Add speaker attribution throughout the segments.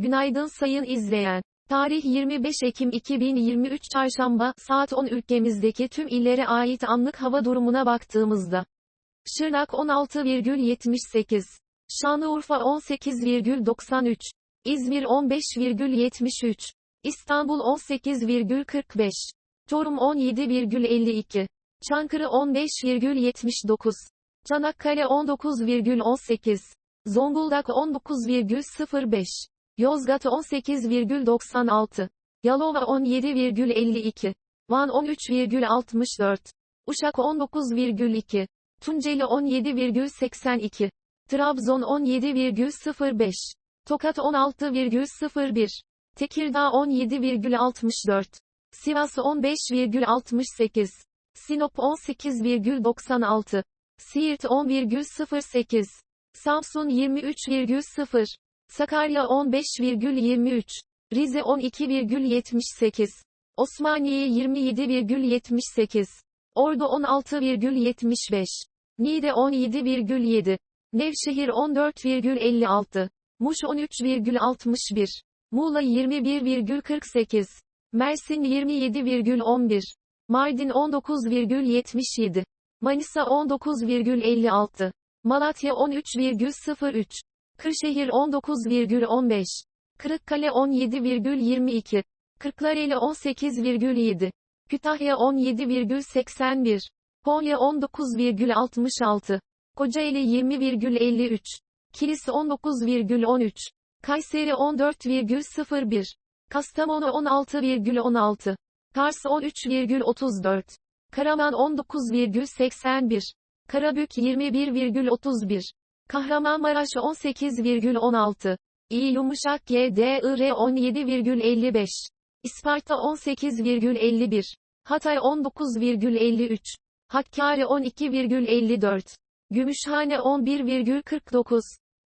Speaker 1: Günaydın sayın izleyen. Tarih 25 Ekim 2023 Çarşamba, saat 10 ülkemizdeki tüm illere ait anlık hava durumuna baktığımızda. Şırnak 16,78. Şanlıurfa 18,93. İzmir 15,73. İstanbul 18,45. Çorum 17,52. Çankırı 15,79. Çanakkale 19,18. Zonguldak 19,05. Yozgat 18,96. Yalova 17,52. Van 13,64. Uşak 19,2. Tunceli 17,82. Trabzon 17,05. Tokat 16,01. Tekirdağ 17,64. Sivas 15,68. Sinop 18,96. Siirt 10,08. Samsun 23,0. Sakarya 15,23. Rize 12,78. Osmaniye 27,78. Ordu 16,75. Niğde 17,7. Nevşehir 14,56. Muş 13,61. Muğla 21,48. Mersin 27,11. Mardin 19,77. Manisa 19,56. Malatya 13,03. Kırşehir 19,15. Kırıkkale 17,22. Kırklareli 18,7. Kütahya 17,81. Konya 19,66. Kocaeli 20,53. Kilis 19,13. Kayseri 14,01. Kastamonu 16,16. Kars 13,34. Karaman 19,81. Karabük 21,31. Kahramanmaraş 18,16. İyi yumuşak GDIR 17,55. İsparta 18,51. Hatay 19,53. Hakkari 12,54. Gümüşhane 11,49.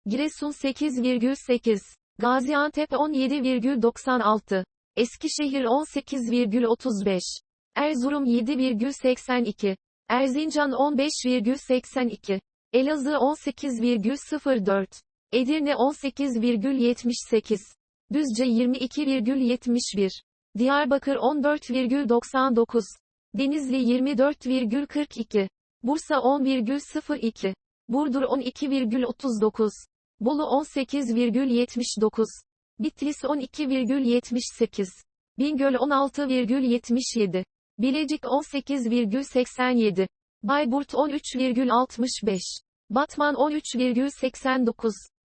Speaker 1: Giresun 8,8. Gaziantep 17,96. Eskişehir 18,35. Erzurum 7,82. Erzincan 15,82. Elazığ 18,04. Edirne 18,78. Düzce 22,71. Diyarbakır 14,99. Denizli 24,42. Bursa 10,02. Burdur 12,39. Bolu 18,79. Bitlis 12,78. Bingöl 16,77. Bilecik 18,87. Bayburt 13,65. Batman 13,89.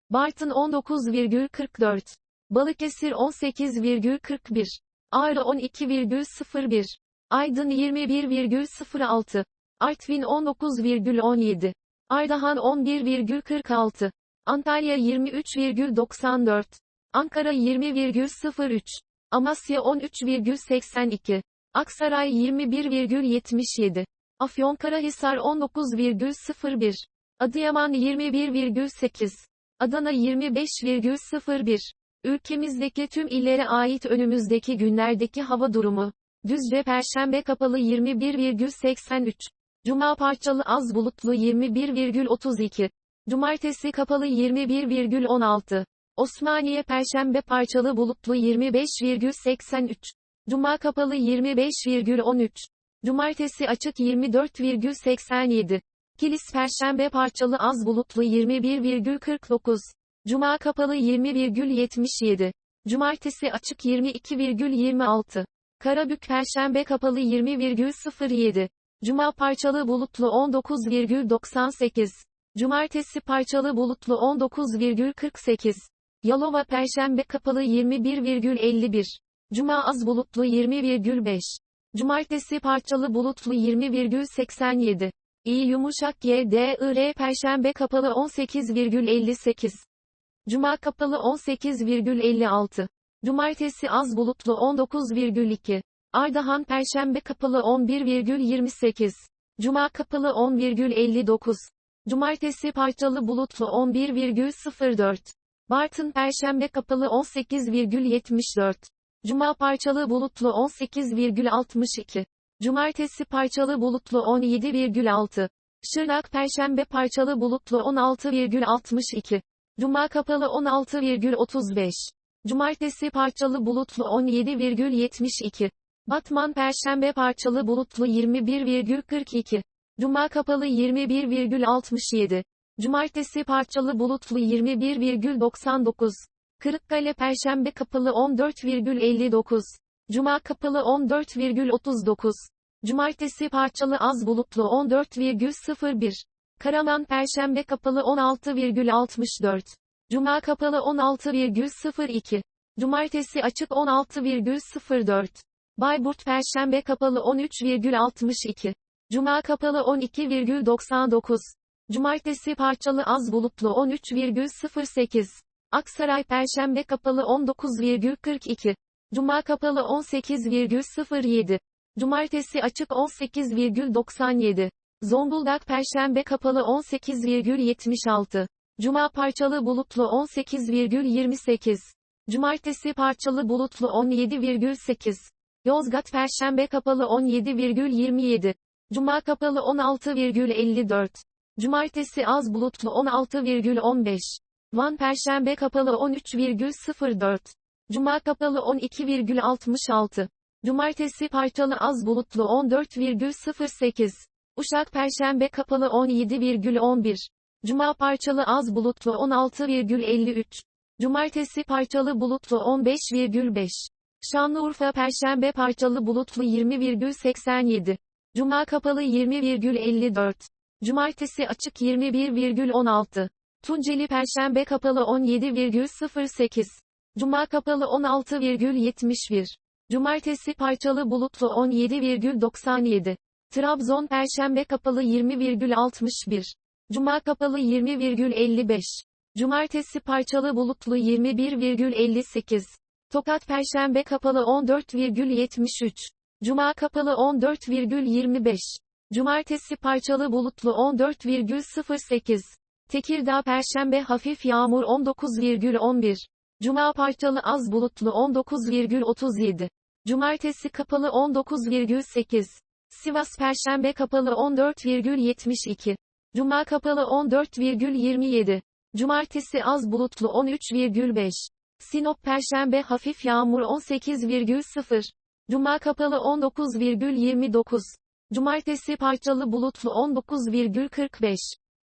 Speaker 1: Bartın 19,44. Balıkesir 18,41. Ağrı 12,01. Aydın 21,06. Artvin 19,17. Ardahan 11,46. Antalya 23,94. Ankara 20,03. Amasya 13,82. Aksaray 21,77. Afyonkarahisar 19,01. Adıyaman 21,8. Adana 25,01. Ülkemizdeki tüm illere ait önümüzdeki günlerdeki hava durumu. Düzce Perşembe kapalı 21,83. Cuma parçalı az bulutlu 21,32. Cumartesi kapalı 21,16. Osmaniye Perşembe parçalı bulutlu 25,83. Cuma kapalı 25,13. Cumartesi açık 24,87. Kilis Perşembe parçalı az bulutlu 21,49. Cuma kapalı 20,77. Cumartesi açık 22,26. Karabük Perşembe kapalı 20,07. Cuma parçalı bulutlu 19,98. Cumartesi parçalı bulutlu 19,48. Yalova Perşembe kapalı 21,51. Cuma az bulutlu 20,5. Cumartesi parçalı bulutlu 20,87. İyi yumuşak GDIR Perşembe kapalı 18,58. Cuma kapalı 18,56. Cumartesi az bulutlu 19,2. Ardahan Perşembe kapalı 11,28. Cuma kapalı 10,59. Cumartesi parçalı bulutlu 11,04. Bartın Perşembe kapalı 18,74. Cuma parçalı bulutlu 18,62. Cumartesi parçalı bulutlu 17,6. Şırnak Perşembe parçalı bulutlu 16,62. Cuma kapalı 16,35. Cumartesi parçalı bulutlu 17,72. Batman Perşembe parçalı bulutlu 21,42. Cuma kapalı 21,67. Cumartesi parçalı bulutlu 21,99. Kırıkkale Perşembe kapalı 14,59. Cuma kapalı 14,39. Cumartesi parçalı az bulutlu 14,01. Karaman Perşembe kapalı 16,64. Cuma kapalı 16,02. Cumartesi açık 16,04. Bayburt Perşembe kapalı 13,62. Cuma kapalı 12,99. Cumartesi parçalı az bulutlu 13,08. Aksaray Perşembe kapalı 19,42. Cuma kapalı 18,07. Cumartesi açık 18,97. Zonguldak Perşembe kapalı 18,76. Cuma parçalı bulutlu 18,28. Cumartesi parçalı bulutlu 17,8. Yozgat Perşembe kapalı 17,27. Cuma kapalı 16,54. Cumartesi az bulutlu 16,15. Van Perşembe kapalı 13,04. Cuma kapalı 12,66. Cumartesi parçalı az bulutlu 14,08. Uşak Perşembe kapalı 17,11. Cuma parçalı az bulutlu 16,53. Cumartesi parçalı bulutlu 15,5. Şanlıurfa Perşembe parçalı bulutlu 20,87. Cuma kapalı 20,54. Cumartesi açık 21,16. Tunceli Perşembe kapalı 17,08. Cuma kapalı 16,71. Cumartesi parçalı bulutlu 17,97. Trabzon Perşembe kapalı 20,61. Cuma kapalı 20,55. Cumartesi parçalı bulutlu 21,58. Tokat Perşembe kapalı 14,73. Cuma kapalı 14,25. Cumartesi parçalı bulutlu 14,08. Tekirdağ Perşembe hafif yağmur 19,11. Cuma parçalı az bulutlu 19,37. Cumartesi kapalı 19,8. Sivas Perşembe kapalı 14,72. Cuma kapalı 14,27. Cumartesi az bulutlu 13,5. Sinop Perşembe hafif yağmur 18,0. Cuma kapalı 19,29. Cumartesi parçalı bulutlu 19,45.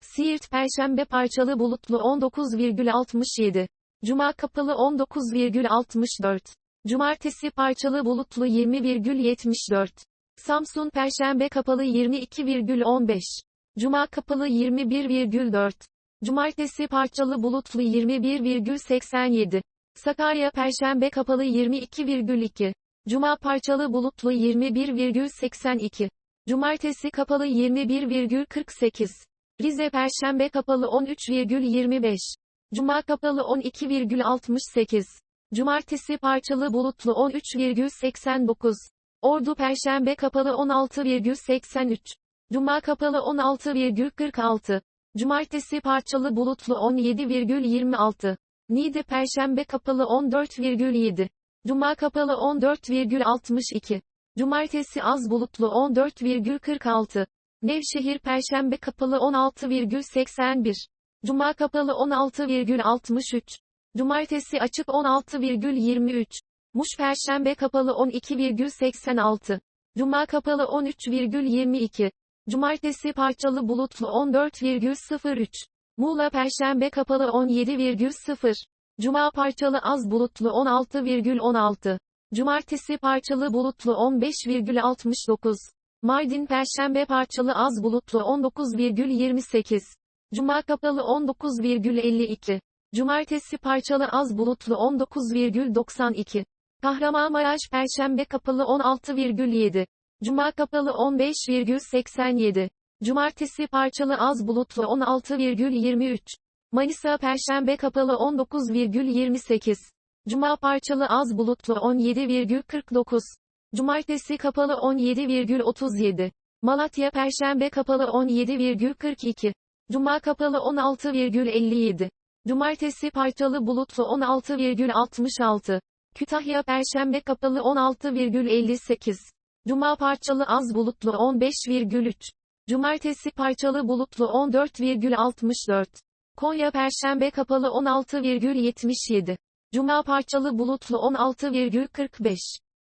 Speaker 1: Siirt Perşembe parçalı bulutlu 19,67. Cuma kapalı 19,64. Cumartesi parçalı bulutlu 20,74. Samsun Perşembe kapalı 22,15. Cuma kapalı 21,4. Cumartesi parçalı bulutlu 21,87. Sakarya Perşembe kapalı 22,2. Cuma parçalı bulutlu 21,82. Cumartesi kapalı 21,48. Rize Perşembe kapalı 13,25. Cuma kapalı 12,68. Cumartesi parçalı bulutlu 13,89. Ordu Perşembe kapalı 16,83. Cuma kapalı 16,46. Cumartesi parçalı bulutlu 17,26. Niğde Perşembe kapalı 14,7. Cuma kapalı 14,62. Cumartesi az bulutlu 14,46. Nevşehir Perşembe kapalı 16,81. Cuma kapalı 16,63. Cumartesi açık 16,23. Muş Perşembe kapalı 12,86. Cuma kapalı 13,22. Cumartesi parçalı bulutlu 14,03. Muğla Perşembe kapalı 17,0. Cuma parçalı az bulutlu 16,16. Cumartesi parçalı bulutlu 15,69. Mardin Perşembe parçalı az bulutlu 19,28. Cuma kapalı 19,52. Cumartesi parçalı az bulutlu 19,92. Kahramanmaraş Perşembe kapalı 16,7. Cuma kapalı 15,87. Cumartesi parçalı az bulutlu 16,23. Manisa Perşembe kapalı 19,28. Cuma parçalı az bulutlu 17,49. Cumartesi kapalı 17,37. Malatya Perşembe kapalı 17,42. Cuma kapalı 16,57. Cumartesi parçalı bulutlu 16,66. Kütahya Perşembe kapalı 16,58. Cuma parçalı az bulutlu 15,3. Cumartesi parçalı bulutlu 14,64. Konya Perşembe kapalı 16,77. Cuma parçalı bulutlu 16,45.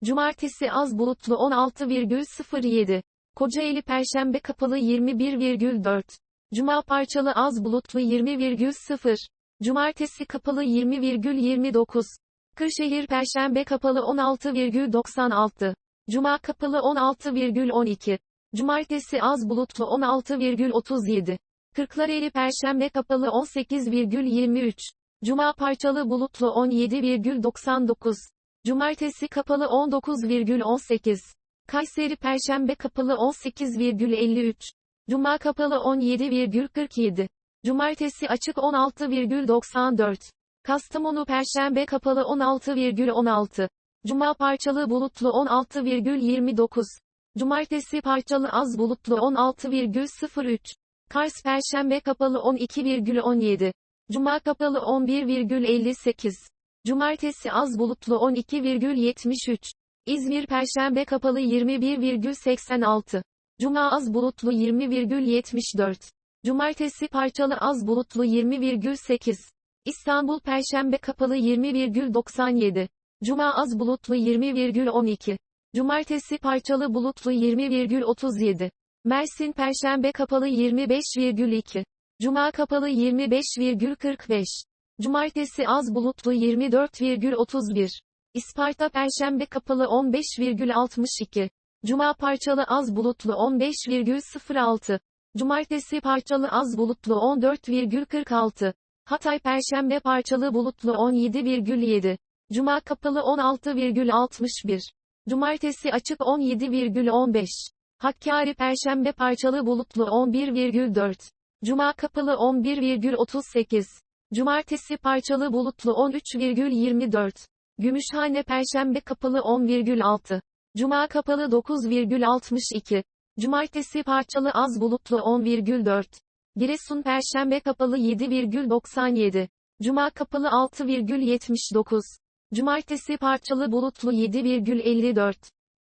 Speaker 1: Cumartesi az bulutlu 16,07. Kocaeli Perşembe kapalı 21,4. Cuma parçalı az bulutlu 20,0. Cumartesi kapalı 20,29. Kırşehir Perşembe kapalı 16,96. Cuma kapalı 16,12. Cumartesi az bulutlu 16,37. Kırklareli Perşembe kapalı 18,23. Cuma parçalı bulutlu 17,99. Cumartesi kapalı 19,18. Kayseri Perşembe kapalı 18,53. Cuma kapalı 17,47. Cumartesi açık 16,94. Kastamonu Perşembe kapalı 16,16. Cuma parçalı bulutlu 16,29. Cumartesi parçalı az bulutlu 16,03. Kars Perşembe kapalı 12,17. Cuma kapalı 11,58. Cumartesi az bulutlu 12,73. İzmir Perşembe kapalı 21,86. Cuma az bulutlu 20,74. Cumartesi parçalı az bulutlu 20,8. İstanbul Perşembe kapalı 20,97. Cuma az bulutlu 20,12. Cumartesi parçalı bulutlu 20,37. Mersin Perşembe kapalı 25,2. Cuma kapalı 25,45. Cumartesi az bulutlu 24,31. İsparta Perşembe kapalı 15,62. Cuma parçalı az bulutlu 15,06. Cumartesi parçalı az bulutlu 14,46. Hatay Perşembe parçalı bulutlu 17,7. Cuma kapalı 16,61. Cumartesi açık 17,15. Hakkari Perşembe parçalı bulutlu 11,4. Cuma kapalı 11,38. Cumartesi parçalı bulutlu 13,24. Gümüşhane Perşembe kapalı 10,6. Cuma kapalı 9,62. Cumartesi parçalı az bulutlu 10,4. Giresun Perşembe kapalı 7,97. Cuma kapalı 6,79. Cumartesi parçalı bulutlu 7,54.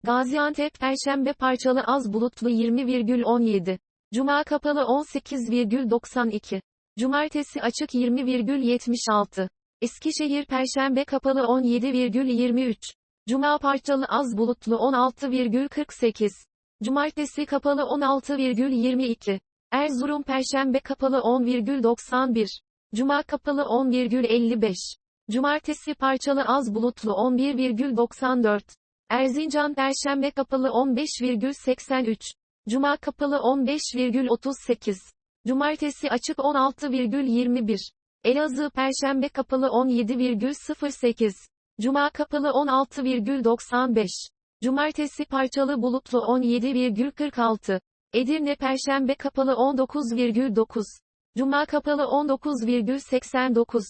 Speaker 1: Gaziantep Perşembe parçalı az bulutlu 20,17. Cuma kapalı 18,92. Cumartesi açık 20,76. Eskişehir Perşembe kapalı 17,23. Cuma parçalı az bulutlu 16,48. Cumartesi kapalı 16,22. Erzurum Perşembe kapalı 10,91. Cuma kapalı 10,55. Cumartesi parçalı az bulutlu 11,94. Erzincan Perşembe kapalı 15,83. Cuma kapalı 15,38. Cumartesi açık 16,21. Elazığ Perşembe kapalı 17,08. Cuma kapalı 16,95. Cumartesi parçalı bulutlu 17,46. Edirne Perşembe kapalı 19,9. Cuma kapalı 19,89.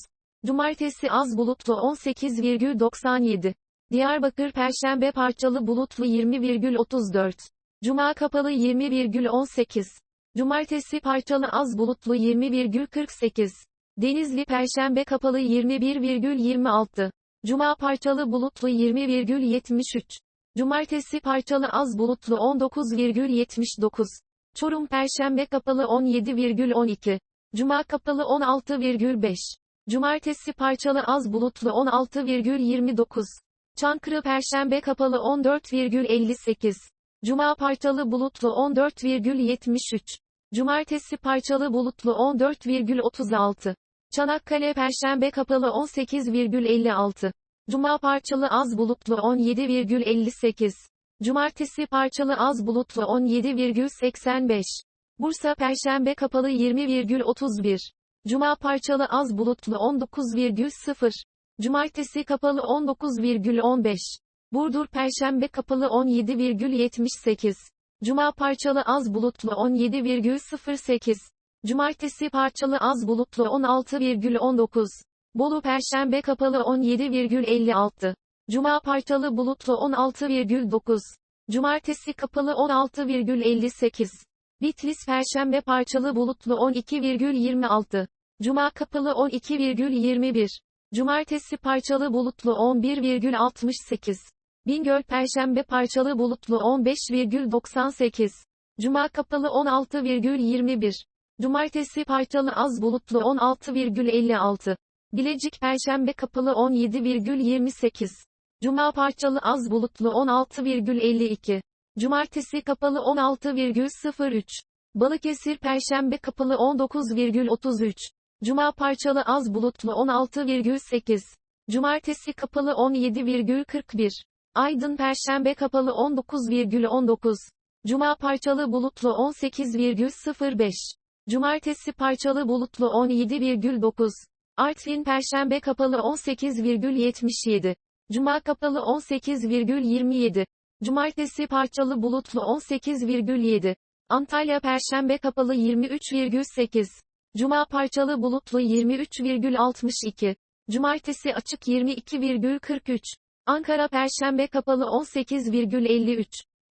Speaker 1: Cumartesi az bulutlu 18,97. Diyarbakır Perşembe parçalı bulutlu 20,34. Cuma kapalı 20,18. Cumartesi parçalı az bulutlu 20,48. Denizli Perşembe kapalı 21,26. Cuma parçalı bulutlu 20,73. Cumartesi parçalı az bulutlu 19,79. Çorum Perşembe kapalı 17,12. Cuma kapalı 16,5. Cumartesi parçalı az bulutlu 16,29. Çankırı Perşembe kapalı 14,58. Cuma parçalı bulutlu 14,73. Cumartesi parçalı bulutlu 14,36. Çanakkale Perşembe kapalı 18,56. Cuma parçalı az bulutlu 17,58. Cumartesi parçalı az bulutlu 17,85. Bursa Perşembe kapalı 20,31. Cuma parçalı az bulutlu 19,0. Cumartesi kapalı 19,15. Burdur Perşembe kapalı 17,78. Cuma parçalı az bulutlu 17,08. Cumartesi parçalı az bulutlu 16,19. Bolu Perşembe kapalı 17,56. Cuma parçalı bulutlu 16,9. Cumartesi kapalı 16,58. Bitlis Perşembe parçalı bulutlu 12,26. Cuma kapalı 12,21. Cumartesi parçalı bulutlu 11,68. Bingöl Perşembe parçalı bulutlu 15,98. Cuma kapalı 16,21. Cumartesi parçalı az bulutlu 16,56. Bilecik Perşembe kapalı 17,28. Cuma parçalı az bulutlu 16,52. Cumartesi kapalı 16,03. Balıkesir Perşembe kapalı 19,33. Cuma parçalı az bulutlu 16,8. Cumartesi kapalı 17,41. Aydın Perşembe kapalı 19,19. Cuma parçalı bulutlu 18,05. Cumartesi parçalı bulutlu 17,9. Artvin Perşembe kapalı 18,77. Cuma kapalı 18,27. Cumartesi parçalı bulutlu 18,7. Antalya Perşembe kapalı 23,8. Cuma parçalı bulutlu 23,62. Cumartesi açık 22,43. Ankara Perşembe kapalı 18,53.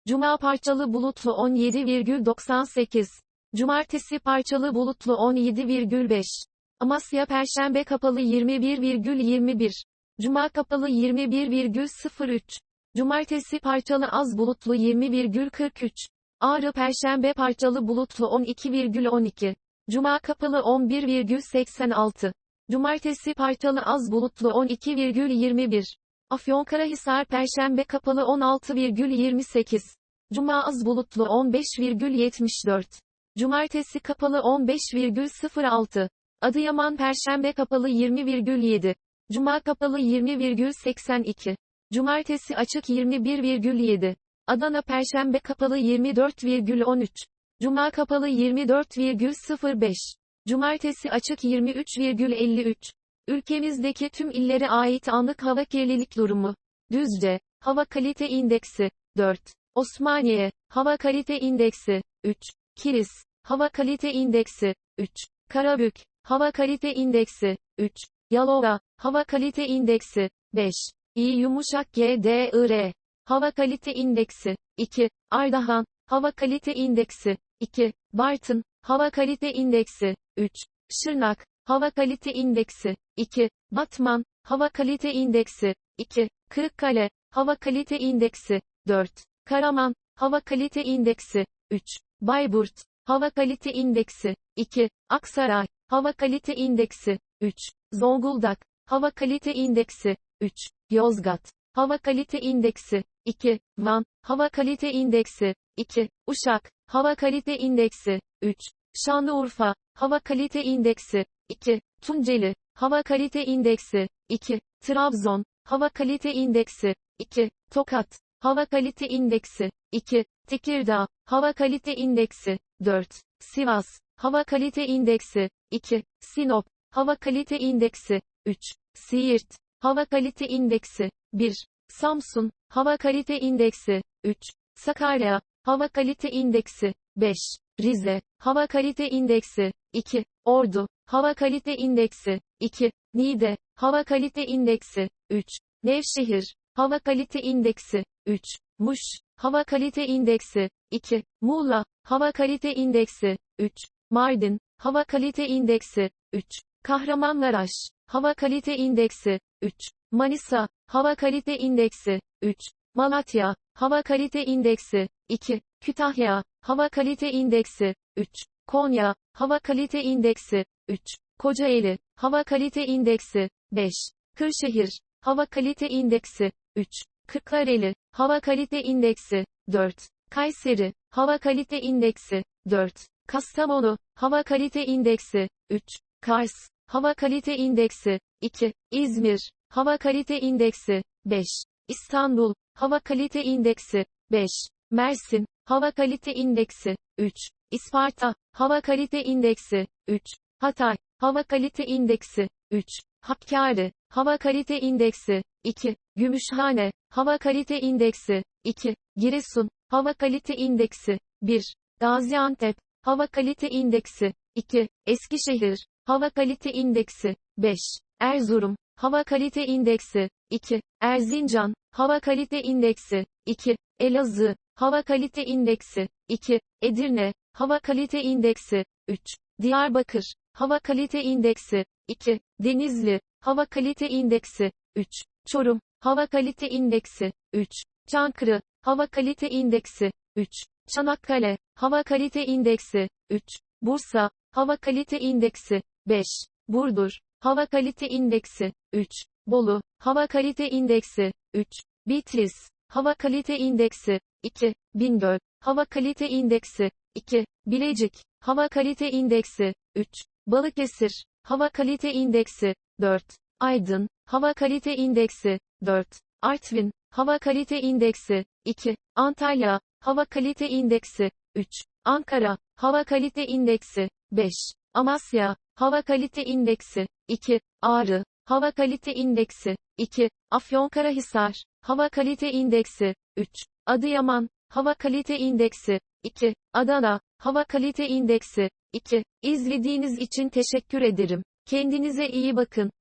Speaker 1: Cuma parçalı bulutlu 17,98. Cumartesi parçalı bulutlu 17,5. Amasya Perşembe kapalı 21,21. Cuma kapalı 21,03. Cumartesi parçalı az bulutlu 20,43. Ağrı Perşembe parçalı bulutlu 12,12. Cuma kapalı 11,86. Cumartesi parçalı az bulutlu 12,21. Afyonkarahisar Perşembe kapalı 16,28. Cuma az bulutlu 15,74. Cumartesi kapalı 15,06. Adıyaman Perşembe kapalı 20,7. Cuma kapalı 20,82. Cumartesi açık 21,7. Adana Perşembe kapalı 24,13. Cuma kapalı 24,05. Cumartesi açık 23,53. Ülkemizdeki tüm illere ait anlık hava kirlilik durumu. Düzce, hava kalite indeksi, 4. Osmaniye, hava kalite indeksi, 3. Kilis, hava kalite indeksi, 3. Karabük, hava kalite indeksi, 3. Yalova, hava kalite indeksi, 5. İyi yumuşak GDIR, hava kalite indeksi, 2. Ardahan, hava kalite indeksi, 2. Bartın, hava kalite indeksi, 3. Şırnak, hava kalite indeksi, 2. Batman, hava kalite indeksi, 2. Kırıkkale, hava kalite indeksi, 4. Karaman, hava kalite indeksi, 3. Bayburt, hava kalite indeksi, 2. Aksaray, hava kalite indeksi, 3. Zonguldak, hava kalite indeksi, 3. Yozgat, hava kalite indeksi, 2. Van, hava kalite indeksi, 2. Uşak, hava kalite indeksi, 3. Şanlıurfa, hava kalite indeksi, 2. Tunceli, hava kalite indeksi, 2. Trabzon, hava kalite indeksi, 2. Tokat, hava kalite indeksi, 2. Tekirdağ, hava kalite indeksi, 4. Sivas, hava kalite indeksi, 2. Sinop, hava kalite indeksi, 3. Siirt, hava kalite indeksi, 1. Samsun, hava kalite indeksi, 3. Sakarya, hava kalite indeksi, 5. Rize, hava kalite indeksi, 2. Ordu, hava kalite indeksi, 2. Niğde, hava kalite indeksi, 3. Nevşehir, hava kalite indeksi, 3. Muş, hava kalite indeksi, 2. Muğla, hava kalite indeksi, 3. Mardin, hava kalite indeksi, 3. Kahramanmaraş, hava kalite indeksi, 3. Manisa, hava kalite indeksi, 3. Malatya, hava kalite indeksi, 2. Kütahya, hava kalite indeksi, 3. Konya, hava kalite indeksi, 3. Kocaeli, hava kalite indeksi, 5. Kırşehir, hava kalite indeksi, 3. Kırklareli, hava kalite indeksi, 4. Kayseri, hava kalite indeksi, 4. Kastamonu, hava kalite indeksi, 3. Kars, hava kalite indeksi, 2. İzmir, hava kalite indeksi, 5. İstanbul, hava kalite indeksi, 5. Mersin, hava kalite indeksi, 3. İsparta, hava kalite indeksi, 3. Hatay, hava kalite indeksi, 3. Hakkari, hava kalite indeksi, 2. Gümüşhane, hava kalite indeksi, 2. Giresun, hava kalite indeksi, 1. Gaziantep, hava kalite indeksi, 2. Eskişehir, hava kalite indeksi, 5. Erzurum, hava kalite indeksi, 2. Erzincan, hava kalite indeksi, 2. Elazığ, hava kalite indeksi, 2. Edirne, hava kalite indeksi, 3. Diyarbakır, hava kalite indeksi, 2. Denizli, hava kalite indeksi, 3. Çorum, hava kalite indeksi, 3. Çankırı, hava kalite indeksi, 3. Çanakkale, hava kalite indeksi, 3. Bursa, hava kalite indeksi, 5. Burdur, Hava kalite indeksi 3. Bolu, hava kalite indeksi 3. Bitlis, hava kalite indeksi 2. Bingöl, hava kalite indeksi 2. Bilecik, hava kalite indeksi 3. Balıkesir, hava kalite indeksi 4. Aydın, hava kalite indeksi 4. Artvin, hava kalite indeksi 2. Antalya, hava kalite indeksi 3. Ankara, hava kalite indeksi 5. Amasya, hava kalite indeksi 2. Ağrı, hava kalite indeksi 2. Afyonkarahisar, hava kalite indeksi 3. Adıyaman, hava kalite indeksi 2. Adana, hava kalite indeksi 2. İzlediğiniz için teşekkür ederim. Kendinize iyi bakın.